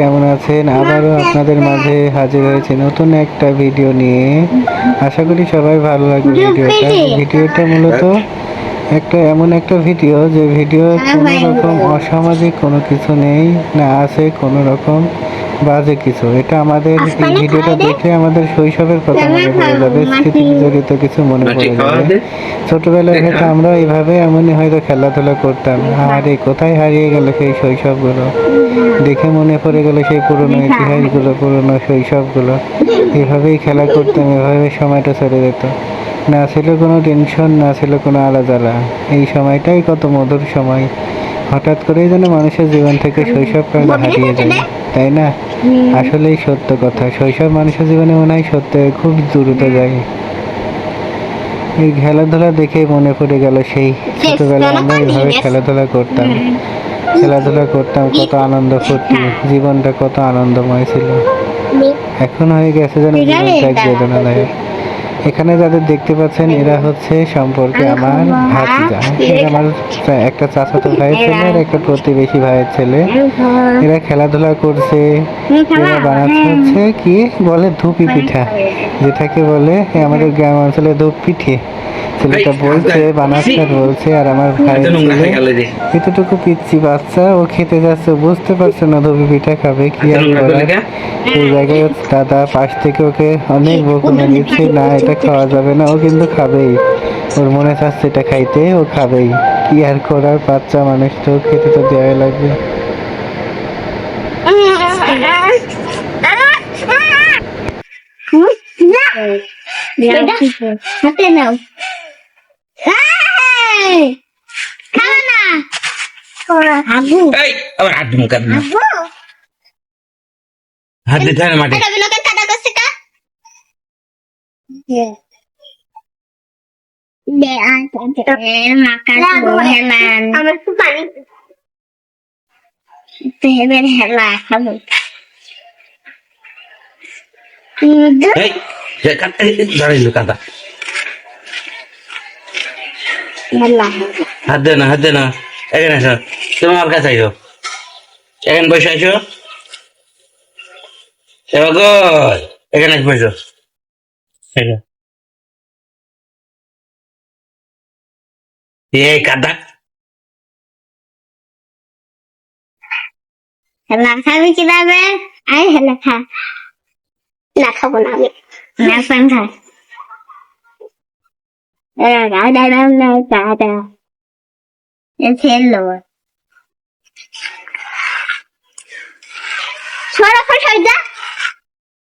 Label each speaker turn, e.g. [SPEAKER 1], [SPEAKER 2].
[SPEAKER 1] কেমন আছেন? আবারও আপনাদের মাঝে হাজির হয়েছে নতুন একটা ভিডিও নিয়ে। আশা করি সবাই ভালো লাগবে ভিডিওটা। ভিডিওটা মূলত একটা এমন একটা ভিডিও যে ভিডিও কোনো রকম অসামাজিক কোনো কিছু নেই। না আছে কোনো রকম বাজে কিছু। এটা আমাদের এই ভিডিওটা দেখে আমাদের শৈশবের কথা মনে পড়ে যাবে স্মৃতি জড়িত কিছু মনে পড়ে যাবে। ছোটবেলায় হয়তো আমরা এইভাবে এমনই হয়তো খেলাধুলা করতাম। আর এই কোথায় হারিয়ে গেল সেই শৈশবগুলো? দেখে মনে পড়ে গেল সেই পুরনো ইতিহাসগুলো পুরনো শৈশবগুলো। এভাবেই খেলা করতাম এভাবে সময়টা চলে যেত। না ছিল কোনো টেনশন না ছিল কোনো আলাদা এই সময়টাই কত মধুর সময়। হঠাৎ করেই যেন মানুষের জীবন থেকে শৈশব কালটা হারিয়ে যায়। তাই না? আসলেই সত্য কথা। শৈশব মানুষের জীবনে মনে হয় সত্য খুব দ্রুত যায়। এই খেলাধুলা দেখে মনে পড়ে গেল সেই ছোটবেলায় আমরা এইভাবে খেলাধুলা করতাম। খেলাধুলা করতাম কত আনন্দ ফুর্তি জীবনটা কত আনন্দময় ছিল। এখন হয়ে গেছে যেন জীবনটা এক বেদনাদায়ক। এখানে যাদের দেখতে পাচ্ছেন এরা হচ্ছে সম্পর্কে আমার ভাতিজা। এরা আমার একটা চাচাতো ভাইয়ের ছেলে আর একটা প্রতিবেশী ভাইয়ের ছেলে। এরা খেলাধুলা করছে এরা বানাচ্ছে হচ্ছে কি বলে ধুপি পিঠা। যেটাকে বলে আমাদের গ্রাম অঞ্চলে ধূপ পিঠে ছেলেটা বলছে বানাচ্ছে বলছে আর আমার ছেলে এতটুকু পিচ্ছি বাচ্চা ও খেতে যাচ্ছে বুঝতে পারছে না ধুপি পিঠা খাবে কি আর করার এই জায়গায় দাদা পাশ থেকে ওকে অনেক বকুনে দিচ্ছে না এটা খাওয়া যাবে না ও কিন্তু খাবেই ওর মনে চাচ্ছে এটা খাইতে ও খাবেই কি আর করার বাচ্চা মানুষ তো খেতে তো দেওয়াই লাগবে
[SPEAKER 2] হাতে নাও এই! খাও না হাগু
[SPEAKER 3] এই আবার হাত মুখ কাট না
[SPEAKER 2] হাগু
[SPEAKER 3] হাত দিতে হয় না মাঠে
[SPEAKER 2] এটা বিনোকে কাটা করছে কা দে আচ্ছা মাকা তো হেলান আমার তো পানি তেবের হেলা খাব
[SPEAKER 3] এই যে কাট এই ধরিল কাদা। হাত দে না হাত দে না। এখানে আসো তুমি আমার কাছে আইসো। এখানে বসে আইসো। এবার এখানে বসো। এই। কাদা
[SPEAKER 2] হেলা খাবি কি দাবে আই হেলা খা না খাব না আমি না পান খা এরা গাদা দাম না গাদা এ ছেলো ছোড়া ফসল যা